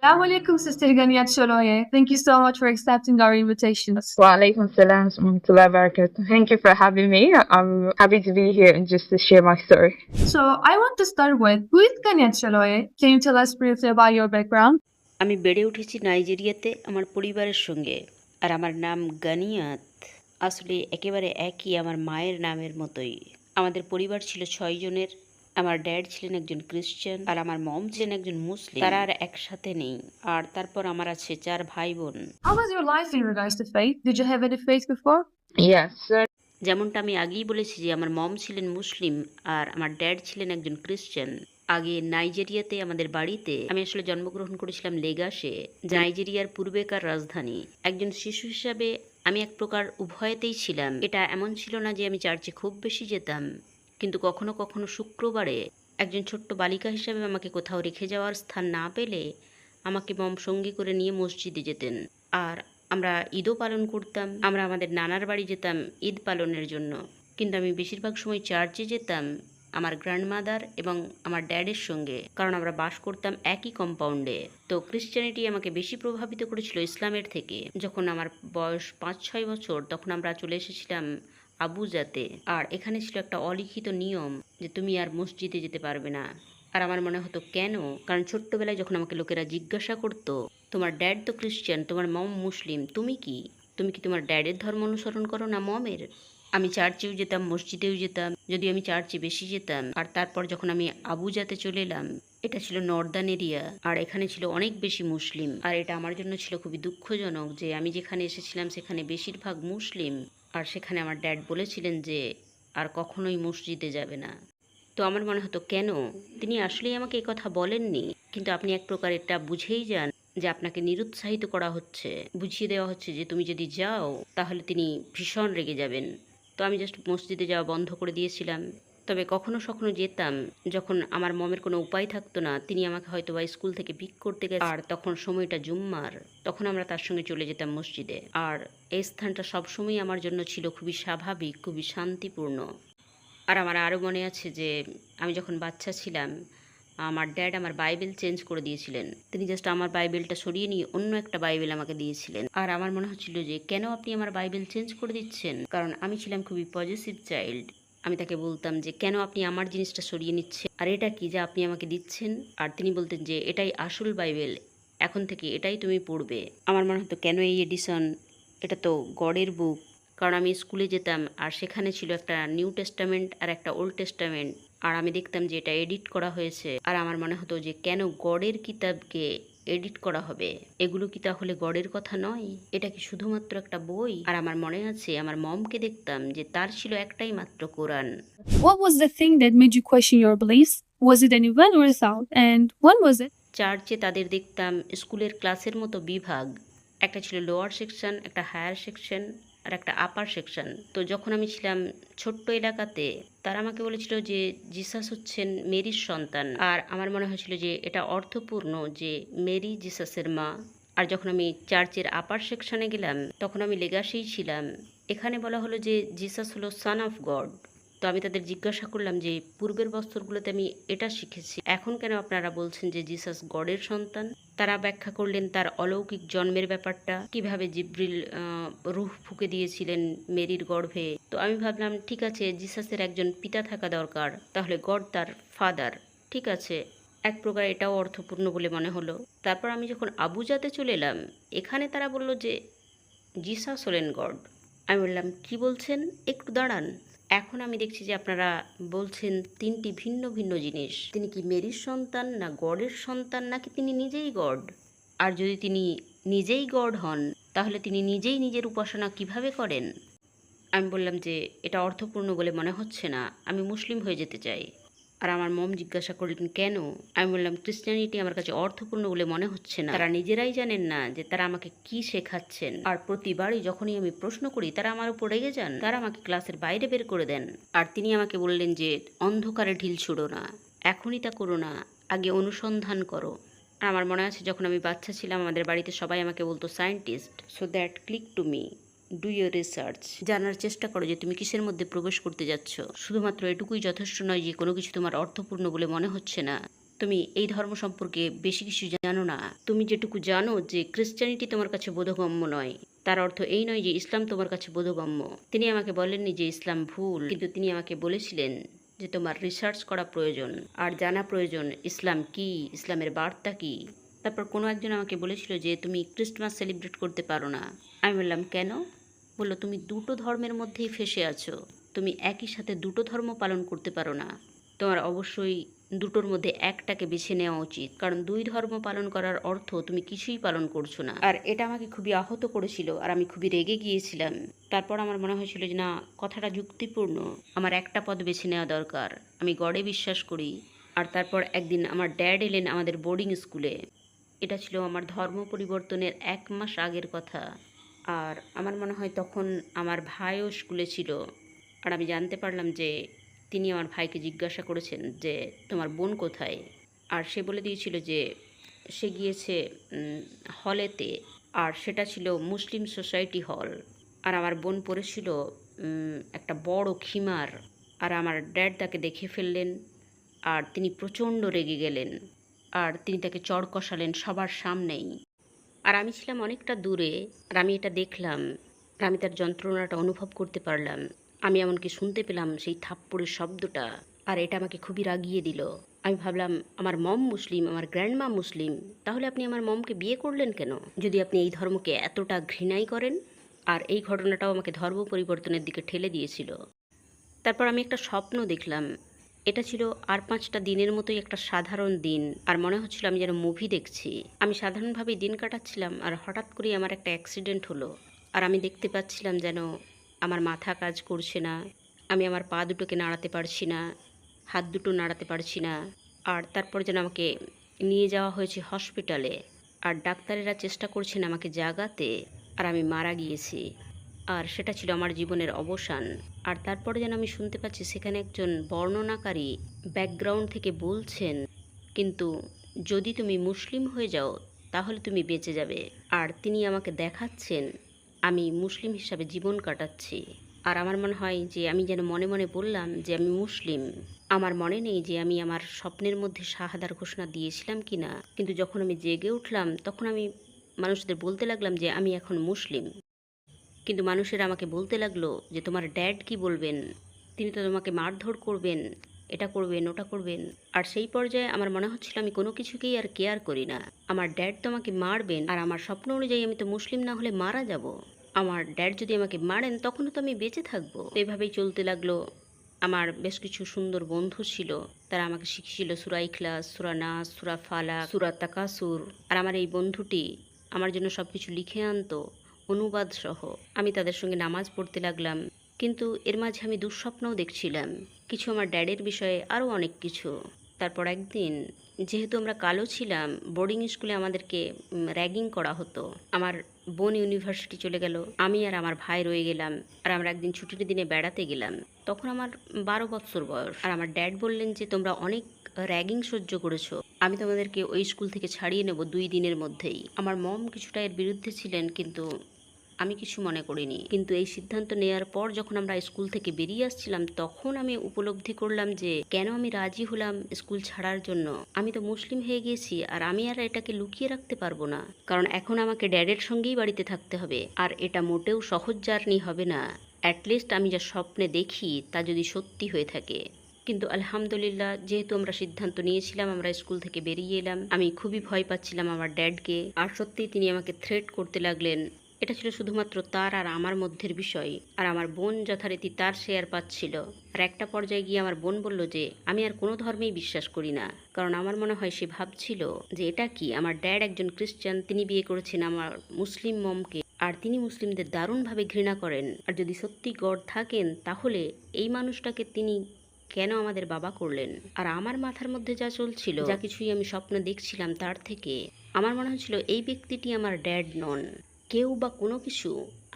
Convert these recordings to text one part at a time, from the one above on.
Assalamu alaikum, Sister Ganiyat Sholoye. Thank you so much for accepting our invitation. Wa alaikum salam wa barakatuh. Thank you for having me. I'm happy to be here and just to share my story. So, I want to start with who is Ganiyat Sholoye? Can you tell us briefly about your background? আমি বেড়ে উঠেছি নাইজেরিয়াতে আমার পরিবারের সঙ্গে আর আমার নাম গানিয়াত আসলে একেবারে একই আমার মায়ের নামের মতোই আমাদের পরিবার ছিল ছয় জনের আমার ড্যাড ছিলেন একজন খ্রিস্টান আর আমার মম ছিলেন একজন মুসলিম তারা আর একসাথে নেই। আর তারপর আমার আছে চার ভাই বোন How was your life in regards to faith? Did you have any faith before? Yes, so যেমনটা আমি আগেই বলেছি যে আমার মম ছিলেন মুসলিম আর আমার ড্যাড ছিলেন একজন খ্রিস্টান আগে নাইজেরিয়াতে আমাদের বাড়িতে আমি আসলে জন্মগ্রহণ করেছিলাম লেগাসে নাইজেরিয়ার পূর্বেকার রাজধানী। একজন শিশু হিসাবে আমি এক প্রকার উভয়তেই ছিলাম। এটা এমন ছিল না যে আমি চার্চে খুব বেশি যেতাম। কিন্তু কখনো কখনো শুক্রবারে একজন ছোট্ট বালিকা হিসাবে আমাকে কোথাও রেখে যাওয়ার স্থান না পেলে আমাকে মম সঙ্গী করে নিয়ে মসজিদে যেতেন। আর আমরা ঈদও পালন করতাম, আমরা আমাদের নানার বাড়ি যেতাম ঈদ পালনের জন্য। কিন্তু আমি বেশিরভাগ সময় চার্চে যেতাম আমার গ্র্যান্ডমাদার এবং আমার ড্যাডের সঙ্গে, কারণ আমরা বাস করতাম একই কম্পাউন্ডে। তো ক্রিশ্চিয়ানিটি আমাকে বেশি প্রভাবিত করেছিল ইসলামের থেকে। যখন আমার বয়স পাঁচ ছয় বছর, তখন আমরা চলে এসেছিলাম আবুজাতে আর এখানে ছিল একটা অলিখিত নিয়ম যে তুমি আর মসজিদে যেতে পারবে না। আর আমার মনে হতো, কেন? কারণ ছোট্টবেলায় যখন আমাকে লোকেরা জিজ্ঞাসা করতো, তোমার ড্যাড তো খ্রিস্টান, তোমার মম মুসলিম, তুমি কি? তুমি কি তোমার ড্যাডের ধর্ম অনুসরণ করো না মমের আমি চার্চেও যেতাম, মসজিদেও যেতাম যদি আমি চার্চে বেশি যেতাম। আর তারপর যখন আমি আবুজাতে চলে এলাম, এটা ছিল নর্দার্ন এরিয়া, আর এখানে ছিল অনেক বেশি মুসলিম। আর এটা আমার জন্য ছিল খুবই দুঃখজনক যে আমি যেখানে এসেছিলাম, সেখানে বেশিরভাগ মুসলিম। আর সেখানে আমার ড্যাড বলেছিলেন যে, আর কখনোই মসজিদে যাবে না। তো আমার মনে হতো, কেন? তিনি আসলেই আমাকে এই কথা বলেননি। কিন্তু আপনি এক প্রকার এটা বুঝেই যান যে, আপনাকে নিরুৎসাহিত করা হচ্ছে। বুঝিয়ে দেওয়া হচ্ছে যে, তুমি যদি যাও, তাহলে তিনি ভীষণ রেগে যাবেন। তো আমি জাস্ট মসজিদে যাওয়া বন্ধ করে দিয়েছিলাম। তবে কখনো সখনো যেতাম যখন আমার মমের কোনো উপায় থাকতো না, তিনি আমাকে হয়তো বা স্কুল থেকে পিক করতে গেছে। আর তখন সময়টা জুম্মার, তখন আমরা তার সঙ্গে চলে যেতাম মসজিদে। আর এই স্থানটা সবসময় আমার জন্য ছিল খুবই স্বাভাবিক, খুবই শান্তিপূর্ণ। আর আমার আরও মনে আছে যে, আমি যখন বাচ্চা ছিলাম, আমার ড্যাড আমার বাইবেল চেঞ্জ করে দিয়েছিলেন। তিনি জাস্ট আমার বাইবেলটা সরিয়ে নিয়ে অন্য একটা বাইবেল আমাকে দিয়েছিলেন। আর আমার মনে হচ্ছিল যে, কেন আপনি আমার বাইবেল চেঞ্জ করে দিচ্ছেন? কারণ আমি ছিলাম খুবই পজিটিভ চাইল্ড। আমি তাকে বলতাম যে, কেন আপনি আমার জিনিসটা সরিয়ে নিচ্ছেন? আর এটা কি যা আপনি আমাকে দিচ্ছেন? আর তিনি বলতেন যে, এটাই আসল বাইবেল। এখন থেকে এটাই তুমি পড়বে। আমার মনে হতো, কেন এই এডিশন? এটা তো গডের বুক। কারণ আমি স্কুলে যেতাম, আর সেখানে ছিল একটা নিউ টেস্টামেন্ট আর একটা ওল্ড টেস্টামেন্ট। আর আমি দেখতাম যে, এটা এডিট করা হয়েছে। আর আমার মনে হতো যে, কেন গডের কিতাবকে এডিট করা হবে এগুলো কি তাহলে গডের কথা নয় এটা কি শুধুমাত্র একটা বই আর আমার মনে আছে আমার মমকে দেখতাম যে তার ছিল একটাই মাত্র কোরআন What was the thing that made you question your beliefs? Was it an event or a sound? And when was it? চার্চে তাদের দেখতাম স্কুলের ক্লাসের মতো বিভাগ একটা ছিল লোয়ার সেকশন একটা হায়ার সেকশন আর একটা আপার সেকশন তো যখন আমি ছিলাম ছোট্ট এলাকাতে, তারা আমাকে বলেছিল যে, জিসাস হচ্ছেন মেরির সন্তান। আর আমার মনে হয়েছিল যে, এটা অর্থপূর্ণ যে, মেরি জিসাসের মা। আর যখন আমি চার্চের আপার সেকশানে গেলাম, তখন আমি লেগাসেই ছিলাম। এখানে বলা হলো যে, জিসাস হলো সান অফ গড তো আমি তাদের জিজ্ঞাসা করলাম যে, পূর্বের বছরগুলোতে আমি এটা শিখেছি। এখন কেন আপনারা বলছেন যে জিসাস গডের সন্তান? তারা ব্যাখ্যা করলেন তার অলৌকিক জন্মের ব্যাপারটা, কীভাবে জিব্রিল রুহ ফুকে দিয়েছিলেন মেরির গর্ভে। তো আমি ভাবলাম, ঠিক আছে, জিসাসের একজন পিতা থাকা দরকার, তাহলে গড তার ফাদার। ঠিক আছে, এক প্রকার এটাও অর্থপূর্ণ বলে মনে হলো। তারপর আমি যখন আবুজাতে চলে এলাম, এখানে তারা বলল যে, জিসাস হলেন গড। আমি বললাম, কি বলছেন? একটু দাঁড়ান। এখন আমি দেখছি যে আপনারা বলছেন তিনটি ভিন্ন ভিন্ন জিনিস। তিনি কি মেরির সন্তান না গডের সন্তান নাকি তিনি নিজেই গড? আর যদি তিনি নিজেই গড হন, তাহলে তিনি নিজেই নিজের উপাসনা কীভাবে করেন? আমি বললাম যে, এটা অর্থপূর্ণ বলে মনে হচ্ছে না। আমি মুসলিম হয়ে যেতে চাই। আর আমার মম জিজ্ঞাসা করলেন, কেন? আমি বললাম ক্রিশ্চিয়ানিটি আমার কাছে অর্থপূর্ণ বলে মনে হচ্ছে না। তারা নিজেরাই জানেন না যে তারা আমাকে কি শেখাচ্ছেন। আর প্রতিবারই যখনই আমি প্রশ্ন করি, তারা আমার উপর রেগে যান। তারা আমাকে ক্লাসের বাইরে বের করে দেন। আর তিনি আমাকে বললেন যে, অন্ধকারে ঢিল ছুড়ো না। এখনই তা করো না। আগে অনুসন্ধান করো। আর আমার মনে আছে, যখন আমি বাচ্চা ছিলাম, আমাদের বাড়িতে সবাই আমাকে বলতো scientist so that click to me do your research জানার চেষ্টা করো যে তুমি কিসের মধ্যে প্রবেশ করতে যাচ্ছ। শুধুমাত্র এটুকুই যথেষ্ট নয় যে কোনো কিছু তোমার অর্থপূর্ণ বলে মনে হচ্ছে না। তুমি এই ধর্ম সম্পর্কে বেশি কিছু জানো না। তুমি যেটুকু জানো যে ক্রিশ্চিয়ানিটি তোমার কাছে বোধগম্য নয়। তার অর্থ এই নয় যে ইসলাম তোমার কাছে বোধগম্য। তিনি আমাকে বলেননি যে ইসলাম ভুল, কিন্তু তিনি আমাকে বলেছিলেন যে তোমার রিসার্চ করা প্রয়োজন। আর জানা প্রয়োজন, ইসলাম কি? ইসলামের বার্তা কি? তারপর কোনো একজন আমাকে বলেছিল যে তুমি ক্রিসমাস সেলিব্রেট করতে পারো না। আমি বললাম, কেন? বলল, তুমি দুটো ধর্মের মধ্যেই ফেসে আছো। তুমি একই সাথে দুটো ধর্ম পালন করতে পারো না। তোমার অবশ্যই দুটোর মধ্যে একটাকে বেছে নেওয়া উচিত। কারণ দুই ধর্ম পালন করার অর্থ তুমি কিছুই পালন করছ না। আর এটা আমাকে খুবই আহত করেছিল আর আমি খুবই রেগে গিয়েছিলাম। তারপর আমার মনে হয়েছিল যে, না, কথাটা যুক্তিপূর্ণ। আমার একটা পদ বেছে নেওয়া দরকার। আমি গডে বিশ্বাস করি। আর তারপর একদিন আমার ড্যাড এলেন আমাদের বোর্ডিং স্কুলে। এটা ছিল আমার ধর্ম পরিবর্তনের এক মাস আগের কথা। আর আমার মনে হয় তখন আমার ভাইও স্কুলে ছিল। আর আমি জানতে পারলাম যে তিনি আমার ভাইকে জিজ্ঞাসা করেছেন যে, তোমার বোন কোথায়? আর সে বলে দিয়েছিল যে, সে গিয়েছে হলেতে। আর সেটা ছিল মুসলিম সোসাইটি হল। আর আমার বোন পড়েছিল একটা বড় খিমার। আর আমার ড্যাড তাকে দেখে ফেললেন। আর তিনি প্রচণ্ড রেগে গেলেন। আর তিনি তাকে চড় কষালেন সবার সামনেই। আর আমি ছিলাম অনেকটা দূরে আর আমি এটা দেখলাম, আর আমি তার যন্ত্রণাটা অনুভব করতে পারলাম। আমি এমনকি শুনতে পেলাম সেই থাপ্পড়ের শব্দটা, আর এটা আমাকে খুবই রাগিয়ে দিল। আমি ভাবলাম, আমার মম মুসলিম, আমার গ্র্যান্ডমা মুসলিম, তাহলে আপনি আমার মমকে বিয়ে করলেন কেন? যদি আপনি এই ধর্মকে এতটা ঘৃণাই করেন? আর এই ঘটনাটাও আমাকে ধর্ম পরিবর্তনের দিকে ঠেলে দিয়েছিল। তারপর আমি একটা স্বপ্ন দেখলাম এটা ছিল আর পাঁচটা দিনের মতোই একটা সাধারণ দিন। আর মনে হচ্ছিল আমি যেন মুভি দেখছি। আমি সাধারণভাবেই দিন কাটাচ্ছিলাম আর হঠাৎ করেই আমার একটা অ্যাক্সিডেন্ট হলো। আর আমি দেখতে পাচ্ছিলাম যেন আমার মাথা কাজ করছে না, আমি আমার পা দুটোকে নাড়াতে পারছি না, হাত দুটো নাড়াতে পারছি না। আর তারপর যেন আমাকে নিয়ে যাওয়া হয়েছে হসপিটালে আর ডাক্তারেরা চেষ্টা করছেন আমাকে জাগাতে, আর আমি মারা গিয়েছি। আর সেটা ছিল আমার জীবনের অবসান। আর তারপরে যেন আমি শুনতে পাচ্ছি সেখানে একজন বর্ণনাকারী ব্যাকগ্রাউন্ড থেকে বলছেন, কিন্তু যদি তুমি মুসলিম হয়ে যাও, তাহলে তুমি বেঁচে যাবে। আর তিনি আমাকে দেখাচ্ছেন, আমি মুসলিম হিসাবে জীবন কাটাচ্ছি। আর আমার মনে হয় যে আমি যেন মনে মনে বললাম যে আমি মুসলিম। আমার মনে নেই যে আমি আমার স্বপ্নের মধ্যে শাহাদার ঘোষণা দিয়েছিলাম কি না কিন্তু যখন আমি জেগে উঠলাম, তখন আমি মানুষদের বলতে লাগলাম যে আমি এখন মুসলিম। কিন্তু মানুষেরা আমাকে বলতে লাগল যে, তোমার ড্যাড কি বলবেন? তিনি তো তোমাকে মারধর করবেন, এটা করবেন, ওটা করবেন। আর সেই পর্যায়ে আমার মনে হচ্ছিল আমি কোনো কিছুকেই আর কেয়ার করি না। আমার ড্যাড তো আমাকে মারবেন আর আমার স্বপ্ন অনুযায়ী আমি তো মুসলিম, না হলে মারা যাব। আমার ড্যাড যদি আমাকে মারেন, তখনও তো আমি বেঁচে থাকব। এভাবেই চলতে লাগল। আমার বেশ কিছু সুন্দর বন্ধু ছিল। তারা আমাকে শিখিয়েছিল সুরা ইখলাস, সুরা নাস, সুরা ফালা সুরা তাকাসুর। আর আমার এই বন্ধুটি আমার জন্য সব কিছু লিখে আনতো। অনুবাদ সহ আমি তাদের সঙ্গে নামাজ পড়তে লাগলাম, কিন্তু এর মাঝে আমি দুঃস্বপ্নও দেখছিলাম। কিছু আমার ড্যাডের বিষয়ে আরও অনেক কিছু। তারপর একদিন, যেহেতু আমরা কালো ছিলাম, বোর্ডিং স্কুলে আমাদেরকে র্যাগিং করা হতো। আমার বোন ইউনিভার্সিটি চলে গেল, আমি আর আমার ভাই রয়ে গেলাম, আর আমরা একদিন ছুটির দিনে বেড়াতে গেলাম। তখন আমার বারো বৎসর বয়স। আর আমার ড্যাড বললেন যে, তোমরা অনেক র্যাগিং সহ্য করেছ। আমি তোমাদেরকে ওই স্কুল থেকে ছাড়িয়ে নেব দুই দিনের মধ্যেই। আমার মম কিছুটা এর বিরুদ্ধে ছিলেন, কিন্তু আমি কিছু মনে করিনি। কিন্তু এই সিদ্ধান্ত নেওয়ার পর যখন আমরা স্কুল থেকে বেরিয়ে আসছিলাম, তখন আমি উপলব্ধি করলাম যে, কেন আমি রাজি হলাম স্কুল ছাড়ার জন্য? আমি তো মুসলিম হয়ে গিয়েছি, আর আমি আর এটাকে লুকিয়ে রাখতে পারব না। কারণ এখন আমাকে ড্যাডের সঙ্গেই বাড়িতে থাকতে হবে, আর এটা মোটেও সহজ জার্নি হবে না। অ্যাটলিস্ট আমি যা স্বপ্নে দেখি, তা যদি সত্যি হয়ে থাকে। কিন্তু আলহামদুলিল্লাহ, যেহেতু আমরা সিদ্ধান্ত নিয়েছিলাম, আমরা স্কুল থেকে বেরিয়ে এলাম, আমি খুবই ভয় পাচ্ছিলাম আমার ড্যাডকে। আর সত্যিই তিনি আমাকে থ্রেট করতে লাগলেন। এটা ছিল শুধুমাত্র তার আর আমার মধ্যের বিষয়, আর আমার বোন যথারীতি তার শেয়ার পাচ্ছিল। আর একটা পর্যায়ে গিয়ে আমার বোন বলল যে, আমি আর কোনো ধর্মেই বিশ্বাস করি না। কারণ আমার মনে হয় সে ভাবছিল যে, এটা কি? আমার ড্যাড একজন খ্রিস্টান তিনি বিয়ে করেছেন আমার মুসলিম মমকে আর তিনি মুসলিমদের দারুণভাবে ঘৃণা করেন। আর যদি সত্যি গড থাকেন, তাহলে এই মানুষটাকে তিনি কেন আমাদের বাবা করলেন? আর আমার মাথার মধ্যে যা চলছিল, যা কিছুই আমি স্বপ্ন দেখছিলাম, তার থেকে আমার মনে হচ্ছিল এই ব্যক্তিটি আমার ড্যাড নন। কেউ বা কোনো কিছু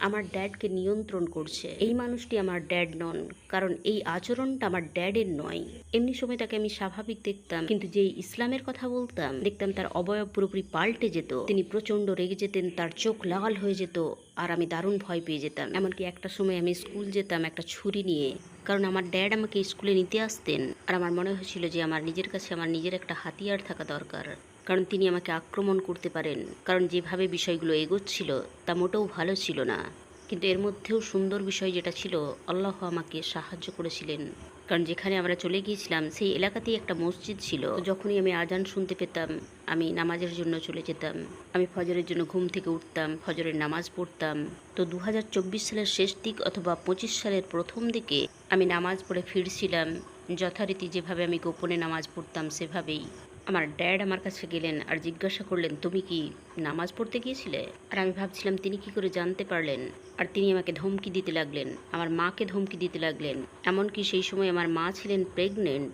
আমার ড্যাডকে নিয়ন্ত্রণ করছে। এই মানুষটি আমার ড্যাড নন, কারণ এই আচরণটা আমার ড্যাডের নয়। এমনি সময় তাকে আমি স্বাভাবিক দেখতাম, কিন্তু যেই ইসলামের কথা বলতাম, দেখতাম তার অবয়ব পুরোপুরি পাল্টে যেত। তিনি প্রচণ্ড রেগে যেতেন, তার চোখ লাল হয়ে যেত, আর আমি দারুণ ভয় পেয়ে যেতাম। এমনকি একটা সময় আমি স্কুল যেতাম একটা ছুরি নিয়ে, কারণ আমার ড্যাড আমাকে স্কুলে নিতে আসতেন। আর আমার মনে হয়েছিল যে আমার নিজের কাছে আমার নিজের একটা হাতিয়ার থাকা দরকার। কারণ তিনি আমাকে আক্রমণ করতে পারেন। কারণ যেভাবে বিষয়গুলো এগোচ্ছিল, তা মোটেও ভালো ছিল না। কিন্তু এর মধ্যেও সুন্দর বিষয় যেটা ছিল, আল্লাহ আমাকে সাহায্য করেছিলেন। কারণ যেখানে আমরা চলে গিয়েছিলাম, সেই এলাকাতেই একটা মসজিদ ছিল। যখনই আমি আজান শুনতে পেতাম, আমি নামাজের জন্য চলে যেতাম। আমি ফজরের জন্য ঘুম থেকে উঠতাম, ফজরের নামাজ পড়তাম। তো দু হাজার চব্বিশ সালের শেষ দিক অথবা পঁচিশ সালের প্রথম দিকে আমি নামাজ পড়ে ফিরছিলাম। যথারীতি যেভাবে আমি গোপনে নামাজ পড়তাম, সেভাবেই। আমার ড্যাড আমার কাছে গেলেন আর জিজ্ঞাসা করলেন, তুমি কি নামাজ পড়তে গিয়েছিলে? আর আমি ভাবছিলাম, তিনি কি করে জানতে পারলেন? আর তিনি আমাকে ধমকি দিতে লাগলেন, আমার মাকে ধমকি দিতে লাগলেন। এমনকি সেই সময় আমার মা ছিলেন প্রেগনেন্ট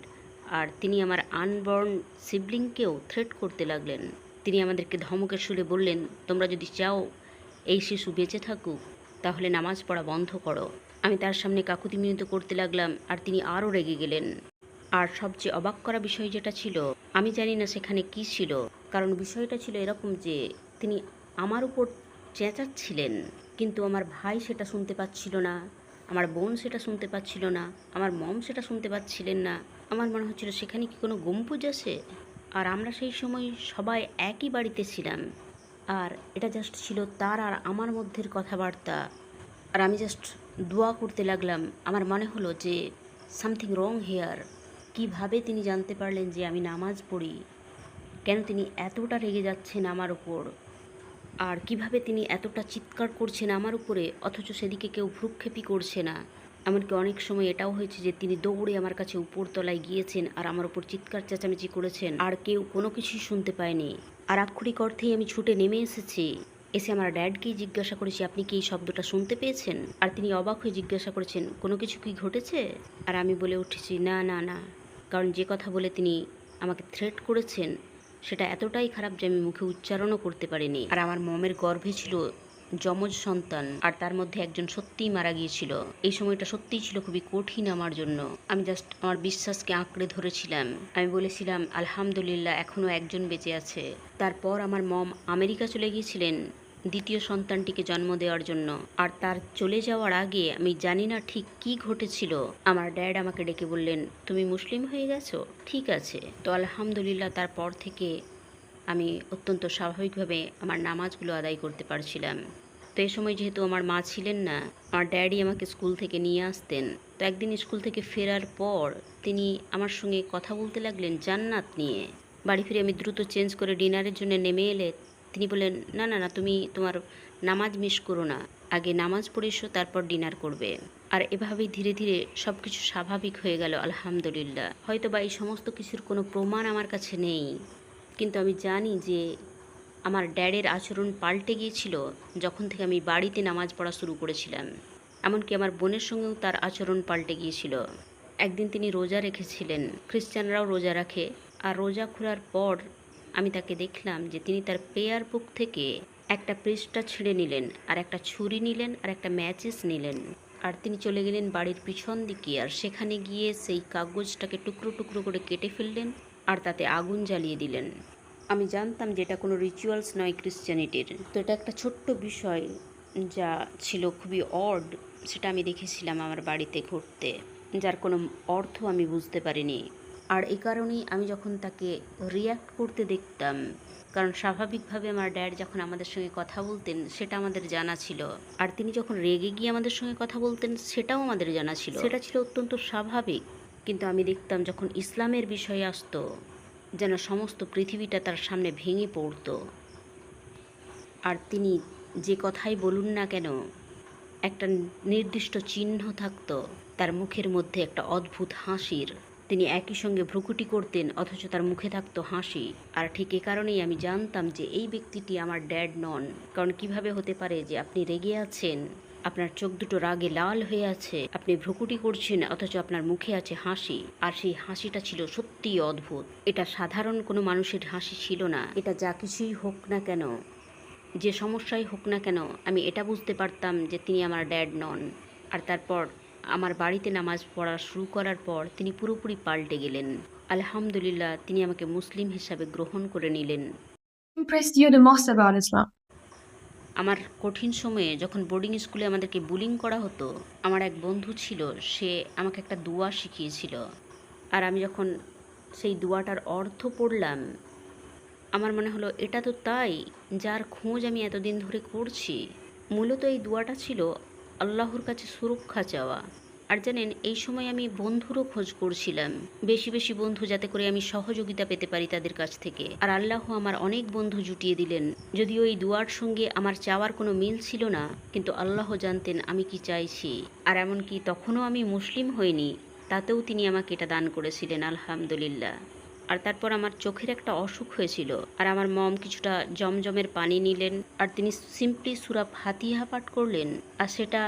আর তিনি আমার আনবর্ন সিবলিংকেও থ্রেট করতে লাগলেন। তিনি আমাদেরকে ধমকের সুরে বললেন, তোমরা যদি চাও এই শিশু বেঁচে থাকুক, তাহলে নামাজ পড়া বন্ধ করো। আমি তার সামনে কাকুতি মিনিত করতে লাগলাম আর তিনি আরও রেগে গেলেন। আর সবচেয়ে অবাক করা বিষয় যেটা ছিল, আমি জানি না সেখানে কি ছিল। কারণ বিষয়টা ছিল এরকম যে, তিনি আমার উপর চেঁচাচ্ছিলেন, কিন্তু আমার ভাই সেটা শুনতে পাচ্ছিল না, আমার বোন সেটা শুনতে পাচ্ছিল না, আমার মম সেটা শুনতে পাচ্ছিলেন না। আমার মনে হচ্ছিল, সেখানে কি কোনো গম্বুজ আছে? আর আমরা সেই সময় সবাই একই বাড়িতে ছিলাম। আর এটা জাস্ট ছিল তার আর আমার মধ্যের কথাবার্তা। আর আমি জাস্ট দোয়া করতে লাগলাম। আমার মনে হলো যে সামথিং রং হেয়ার কীভাবে তিনি জানতে পারলেন যে আমি নামাজ পড়ি? কেন তিনি এতটা রেগে যাচ্ছেন আমার উপর? আর কীভাবে তিনি এতটা চিৎকার করছেন আমার উপরে? অথচ সেদিকে কেউ ভ্রুক্ষেপই করছে না। এমনকি অনেক সময় এটাও হয়েছে যে তিনি দৌড়ে আমার কাছে উপরতলায় গিয়েছেন আর আমার উপর চিৎকার চেঁচামেচি করেছেন। আর কেউ কোনো কিছুই শুনতে পায়নি। আর আক্ষরিক অর্থেই আমি ছুটে নেমে এসেছি। এসে আমার ড্যাডকেই জিজ্ঞাসা করেছি আপনি কি এই শব্দটা শুনতে পেয়েছেন? আর তিনি অবাক হয়ে জিজ্ঞাসা করেছেন, কোনো কিছু কি ঘটেছে? আর আমি বলে উঠেছি, না না না। কারণ যে কথা বলে তিনি আমাকে থ্রেট করেছেন, সেটা এতটাই খারাপ যে আমি মুখে উচ্চারণও করতে পারিনি। আর আমার মমের গর্ভে ছিল যমজ সন্তান, আর তার মধ্যে একজন সত্যিই মারা গিয়েছিল। এই সময়টা সত্যিই ছিল খুবই কঠিন আমার জন্য। আমি জাস্ট আমার বিশ্বাসকে আঁকড়ে ধরেছিলাম। আমি বলেছিলাম, আলহামদুলিল্লাহ এখনও একজন বেঁচে আছে। তারপর আমার মম আমেরিকা চলে গিয়েছিলেন। দ্বিতীয় সন্তানটিকে জন্ম দেওয়ার জন্য। আর তার চলে যাওয়ার আগে আমি জানি না ঠিক কি ঘটেছিল। আমার ড্যাড আমাকে ডেকে বললেন, তুমি মুসলিম হয়ে গেছো? ঠিক আছে। তো আলহামদুলিল্লাহ তারপর থেকে আমি অত্যন্ত স্বাভাবিকভাবে আমার নামাজগুলো আদায় করতে পারছিলাম। তো এই সময় যেহেতু আমার মা ছিলেন না, আমার ড্যাডি আমাকে স্কুল থেকে নিয়ে আসতেন। তো একদিন স্কুল থেকে ফেরার পর তিনি আমার সঙ্গে কথা বলতে লাগলেন জান্নাত নিয়ে। বাড়ি ফিরে আমি দ্রুত চেঞ্জ করে ডিনারের জন্য নেমে এলে তিনি বললেন, না না না, তুমি তোমার নামাজ মিস করো না। আগে নামাজ পড়ে এসো, তারপর ডিনার করবে। আর এভাবেই ধীরে ধীরে সব কিছু স্বাভাবিক হয়ে গেল, আলহামদুলিল্লাহ। হয়তো বা এই সমস্ত কিছুর কোনো প্রমাণ আমার কাছে নেই। কিন্তু আমি জানি যে আমার ড্যাডের আচরণ পাল্টে গিয়েছিল যখন থেকে আমি বাড়িতে নামাজ পড়া শুরু করেছিলাম। এমনকি আমার বোনের সঙ্গেও তার আচরণ পাল্টে গিয়েছিল। একদিন তিনি রোজা রেখেছিলেন। খ্রিস্টানরাও রোজা রাখে। আর রোজা খোলার পর আমি তাকে দেখলাম যে তিনি তার প্রেয়ার বুক থেকে একটা পৃষ্ঠা ছিঁড়ে নিলেন, আর একটা ছুরি নিলেন, আর একটা ম্যাচেস নিলেন। আর তিনি চলে গেলেন বাড়ির পিছন দিকে, আর সেখানে গিয়ে সেই কাগজটাকে টুকরো টুকরো করে কেটে ফেললেন, আর তাতে আগুন জ্বালিয়ে দিলেন। আমি জানতাম যে এটা কোনো রিচুয়ালস নয় ক্রিশ্চিয়ানিটির তো এটা একটা ছোট্ট বিষয় যা ছিল খুবই অড সেটা আমি দেখেছিলাম আমার বাড়িতে ঘুরতে। যার কোনো অর্থ আমি বুঝতে পারিনি। আর এই কারণেই আমি যখন তাকে রিয়্যাক্ট করতে দেখতাম, কারণ স্বাভাবিকভাবে আমার ড্যাড যখন আমাদের সঙ্গে কথা বলতেন, সেটা আমাদের জানা ছিল। আর তিনি যখন রেগে গিয়ে আমাদের সঙ্গে কথা বলতেন, সেটাও আমাদের জানা ছিল। সেটা ছিল অত্যন্ত স্বাভাবিক। কিন্তু আমি দেখতাম যখন ইসলামের বিষয়ে আসতো, যেন সমস্ত পৃথিবীটা তার সামনে ভেঙে পড়তো। আর তিনি যে কথাই বলুন না কেন, একটা নির্দিষ্ট চিহ্ন থাকতো, তার মুখের মধ্যে একটা অদ্ভুত হাসির। তিনি একই সঙ্গে ভ্রুকুটি করতেন, অথচ তার মুখে থাকতো হাসি। আর ঠিক এ কারণেই আমি জানতাম যে এই ব্যক্তিটি আমার ড্যাড নন। কারণ কীভাবে হতে পারে যে আপনি রেগে আছেন? আপনার চোখ দুটো রাগে লাল হয়ে আছে। আপনি ভ্রুকুটি করছেন, অথচ আপনার মুখে আছে হাসি। আর সেই হাসিটা ছিল সত্যিই অদ্ভুত। এটা সাধারণ কোনো মানুষের হাসি ছিল না। এটা যা কিছুই হোক না কেন। যে সমস্যাই হোক না কেন, আমি এটা বুঝতে পারতাম যে তিনি আমার ড্যাড নন। আর তারপর আমার বাড়িতে নামাজ পড়া শুরু করার পর তিনি পুরোপুরি পাল্টে গেলেন। আলহামদুলিল্লাহ তিনি আমাকে মুসলিম হিসাবে গ্রহণ করে নিলেন? আমার কঠিন সময়ে যখন বোর্ডিং স্কুলে আমাদেরকে বুলিং করা হতো আমার এক বন্ধু ছিল সে আমাকে একটা দোয়া শিখিয়েছিল। আর আমি যখন সেই দোয়াটার অর্থ পড়লাম আমার মনে হলো এটা তো তাই যার খোঁজ আমি এতদিন ধরে করছি। মূলত এই দোয়াটা ছিল আল্লাহর কাছে সুরক্ষা চাওয়া। আর জানেন, এই সময় আমি বন্ধুরও খোঁজ করছিলাম। বেশি বেশি বন্ধু যাতে করে আমি সহযোগিতা পেতে পারি তাদের কাছ থেকে। আর আল্লাহ আমার অনেক বন্ধু জুটিয়ে দিলেন। যদিও এই দুয়ার সঙ্গে আমার চাওয়ার কোনো মিল ছিল না, কিন্তু আল্লাহ জানতেন আমি কি চাইছি। আর এমনকি তখনও আমি মুসলিম হইনি, তাতেও তিনি আমাকে এটা দান করেছিলেন, আলহামদুলিল্লাহ। আর তারপর আমার চোখের একটা অসুখ হয়েছিল। আর আমার মম কিছুটা জমজমের পানি নিলেন আর তিনি সিম্পলি সুরা ফাতিহা পাঠ করলেন আর সেটা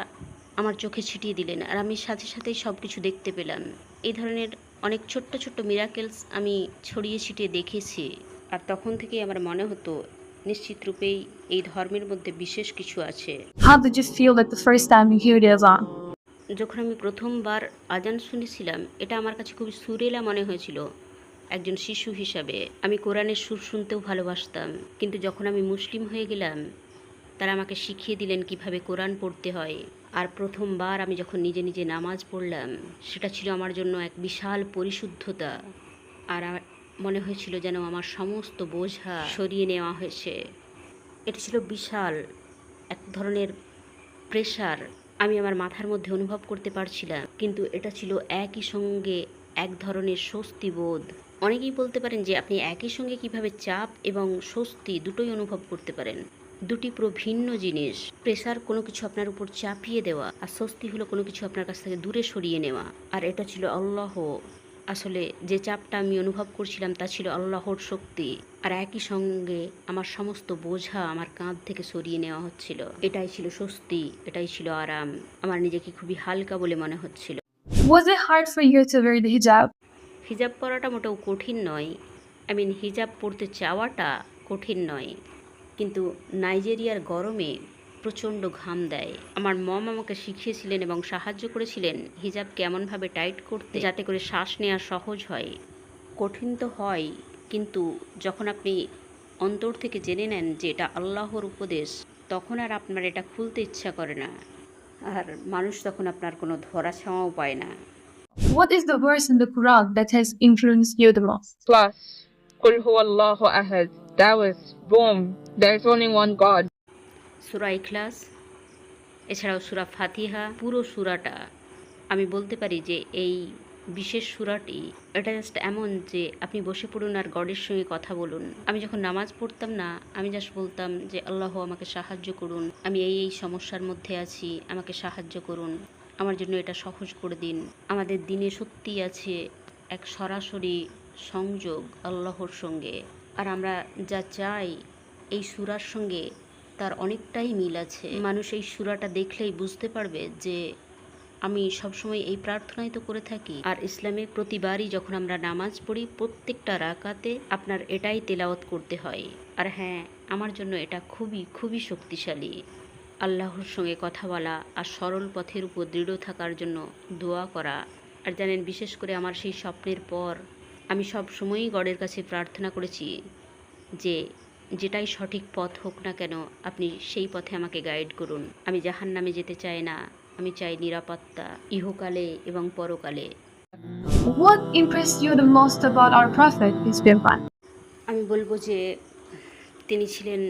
আমার চোখে ছিটিয়ে দিলেন আর আমি সাথে সাথেই সব কিছু দেখতে পেলাম। এই ধরনের অনেক ছোট্ট ছোট্ট মিরাকেলস আমি ছড়িয়ে ছিটিয়ে দেখেছি। আর তখন থেকেই আমার মনে হতো নিশ্চিত রূপেই এই ধর্মের মধ্যে বিশেষ কিছু আছে। How did you feel like the first time you heard the যখন আমি প্রথমবার আজান শুনেছিলাম এটা আমার কাছে খুবই সুরেলা মনে হয়েছিল। একজন শিশু হিসাবে আমি কোরআনের সুর শুনতেও ভালোবাসতাম, কিন্তু যখন আমি মুসলিম হয়ে গেলাম, তারা আমাকে শিখিয়ে দিলেন কীভাবে কোরআন পড়তে হয়। আর প্রথমবার আমি যখন নিজে নিজে নামাজ পড়লাম, সেটা ছিল আমার জন্য এক বিশাল পরিশুদ্ধতা। আর মনে হয়েছিল যেন আমার সমস্ত বোঝা সরিয়ে নেওয়া হয়েছে। এটা ছিল বিশাল এক ধরনের প্রেশার আমি আমার মাথার মধ্যে অনুভব করতে পারছিলাম, কিন্তু এটা ছিল একই সঙ্গে এক ধরনের স্বস্তি বোধ অনেকেই বলতে পারেন যে আপনি একই সঙ্গে কীভাবে চাপ এবং স্বস্তি দুটোই অনুভব করতে পারেন। দুটি পুরো ভিন্ন জিনিস। প্রেশার কোনো কিছু আপনার উপর চাপিয়ে দেওয়া আর স্বস্তি হলো কোনো কিছু আপনার কাছ থেকে দূরে সরিয়ে নেওয়া। আর এটা ছিল আল্লাহ। আসলে যে চাপটা আমি অনুভব করছিলাম তা ছিল আল্লাহর শক্তি। আর একই সঙ্গে আমার সমস্ত বোঝা আমার কাঁধ থেকে সরিয়ে নেওয়া হচ্ছিল। এটাই ছিল স্বস্তি, এটাই ছিল আরাম। আমার নিজেকে খুবই হালকা বলে মনে হচ্ছিল। Was it hard for you to wear the hijab? হিজাব পরাটা মোটেও কঠিন নয়। আই মিন হিজাব পরতে চাওয়াটা কঠিন নয়। কিন্তু নাইজেরিয়ার গরমে প্রচণ্ড ঘাম দেয়। আমার মম আমাকে শিখিয়েছিলেন এবং সাহায্য করেছিলেন হিজাব কেমনভাবে টাইট করতে যাতে করে শ্বাস নেওয়া সহজ হয়। কঠিন তো হয়, কিন্তু যখন আপনি অন্তর থেকে জেনে নেন যে এটা আল্লাহর উপদেশ, তখন আর আপনার এটা খুলতে ইচ্ছা করে না। আর মানুষ তখন আপনার কোনো ধরা ছোঁয়াও পায় না। What is the verse in the Quran that has influenced you the most? Plus, Qul huwallahu ahad. That was boom. There's only one God. সুরা ইখলাস এছাড়াও সুরা ফাতিহা পুরো সুরাটা আমি বলতে পারি যে এই বিশেষ সুরাটি এটা জাস্ট এমন যে আপনি বসে পড়ুন আর গডের সঙ্গে কথা বলুন আমি যখন নামাজ পড়তাম না আমি জাস্ট বলতাম যে আল্লাহ আমাকে সাহায্য করুন আমি এই এই সমস্যার মধ্যে আছি আমাকে সাহায্য করুন আমার জন্য এটা সহজ করে দিন। আমাদের দিনে সত্যি আছে এক সরাসরি সংযোগ আল্লাহর সঙ্গে। আর আমরা যা চাই এই সুরার সঙ্গে তার অনেকটাই মিল আছে। মানুষ এই সুরাটা দেখলেই বুঝতে পারবে যে আমি সবসময় এই প্রার্থনাই তো করে থাকি। আর ইসলামে প্রতিবারই যখন আমরা নামাজ পড়ি, প্রত্যেকটা রাকাতে আপনার এটাই তেলাওয়াত করতে হয়। আর হ্যাঁ আমার জন্য এটা খুবই খুবই শক্তিশালী। আল্লাহর সঙ্গে কথা বলা আর সরল পথের উপর দৃঢ় থাকার জন্য দোয়া করা। আর জানেন বিশেষ করে আমার সেই স্বপ্নের পর আমি সব সময়ই গডের কাছে প্রার্থনা করেছি যে যেটাই সঠিক পথ হোক না কেন আপনি সেই পথে আমাকে গাইড করুন। আমি জাহান নামে যেতে চাই না আমি চাই নিরাপত্তা ইহকালে এবং পরকালে। What impressed you the most about our Prophet is Bimban? আমি বলব যে তিনি ছিলেন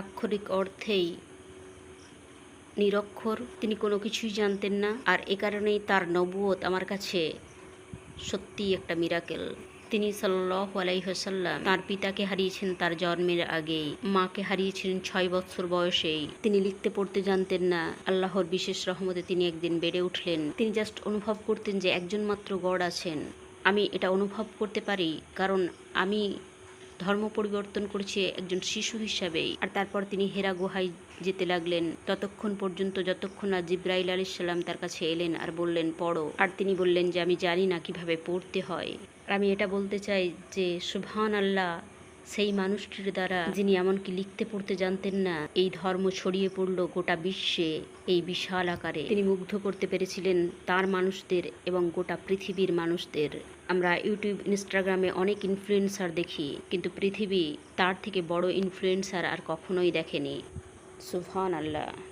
আক্ষরিক অর্থেই নিরক্ষর। তিনি কোনো কিছুই জানতেন না, আর এ কারণেই তার নবুয়ত আমার কাছে সত্যিই একটা মিরাকেল তিনি সাল্লাহ আলাইহাল্লাম তার পিতাকে হারিয়েছেন তার জন্মের আগেই, মাকে হারিয়েছিলেন ছয় বছর বয়সেই। তিনি লিখতে, পড়তে জানতেন না, আল্লাহর বিশেষ রহমতে তিনি একদিন বেড়ে উঠলেন। তিনি জাস্ট অনুভব করতেন যে একজন মাত্র গড আছেন। আমি এটা অনুভব করতে পারি, কারণ আমি ধর্ম পরিবর্তন করেছে একজন শিশু হিসাবেই। আর তারপর তিনি হেরা গুহায় যেতে লাগলেন। ততক্ষণ পর্যন্ত যতক্ষণ না জিব্রাইল আলী সাল্লাম তার কাছে এলেন আর বললেন, পড়ো। আর তিনি বললেন যে, আমি জানি না কীভাবে পড়তে হয়। আর আমি এটা বলতে চাই যে সুবহান আল্লাহ সেই মানুষটির দ্বারা যিনি এমনকি লিখতে পড়তে জানতেন না, এই ধর্ম ছড়িয়ে পড়ল গোটা বিশ্বে, এই বিশাল আকারে। তিনি মুগ্ধ করতে পেরেছিলেন তার মানুষদের এবং গোটা পৃথিবীর মানুষদের। আমরা ইউটিউব, ইনস্টাগ্রামে অনেক ইনফ্লুয়েন্সার দেখি, কিন্তু পৃথিবী তার থেকে বড় ইনফ্লুয়েন্সার আর কখনোই দেখেনি। সুফান আল্লাহ